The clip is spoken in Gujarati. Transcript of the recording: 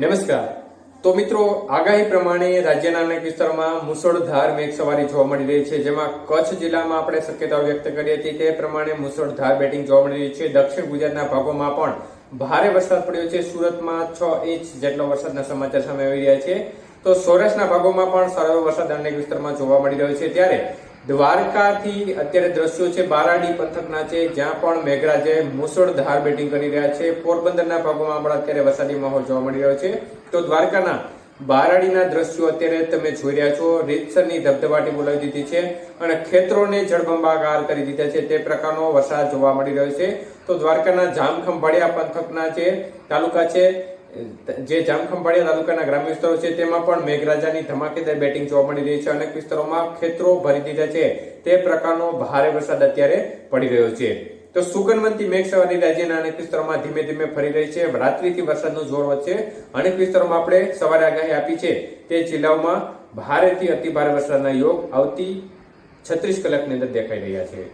નમસ્કાર. તો મિત્રો, આગાહી પ્રમાણે રાજ્યના અનેક વિસ્તારોમાં મુસળધાર મેઘસવારી જોવા મળી રહી છે, જેમાં કચ્છ જિલ્લામાં આપણે શક્યતાઓ વ્યક્ત કરી હતી તે પ્રમાણે મુસળધાર બેટિંગ જોવા મળી રહી છે. દક્ષિણ ગુજરાતના ભાગોમાં પણ ભારે વરસાદ પડ્યો છે. સુરતમાં છ ઇંચ જેટલો વરસાદના સમાચાર સામે આવી રહ્યા છે. તો સૌરાષ્ટ્રના ભાગોમાં પણ સારો વરસાદ અનેક વિસ્તારમાં જોવા મળી રહ્યો છે. ત્યારે દ્વારકાથી અત્યારે દ્રશ્યો છે બારાડી પંથકના છે, જ્યાં પણ મેઘરાજે મુસળધાર બેટિંગ કરી રહ્યા છે. પોરબંદરના ભાગોમાં પણ અત્યારે વરસાદી માહોલ જોવા મળી રહ્યો છે. તો દ્વારકાના બારાડીના દ્રશ્યો અત્યારે તમે જોઈ રહ્યા છો. રીતસરની ધબધબાટી બોલાવી દીધી છે અને ખેતરોને જળબંબાકાર કરી દીધા છે. તે પ્રકારનો વરસાદ જોવા મળી રહ્યો છે. તો દ્વારકાના જામખંભાળિયા પંથકના જે તાલુકા છે જે જામખંભાળિયા તાલુકાના ગ્રામ્ય વિસ્તારો છે, તેમાં પણ મેઘરાજાની ધમાકેદાર બેટિંગ જોવા મળી રહી છે અનેક વિસ્તારોમાં ખેતરો ભરી દીધા છે. તે પ્રકારનો ભારે વરસાદ અત્યારે પડી રહ્યો છે. તો સુગનવંતી મેઘ સવારી રાજ્યના અનેક વિસ્તારોમાં ધીમે ધીમે ફરી રહી છે. રાત્રિથી વરસાદનું જોર વધશે અનેક વિસ્તારોમાં આપણે સવારે આગાહી આપી છે તે જિલ્લાઓમાં ભારેથી અતિ ભારે વરસાદના યોગ આવતી છત્રીસ કલાકની અંદર દેખાઈ રહ્યા છે.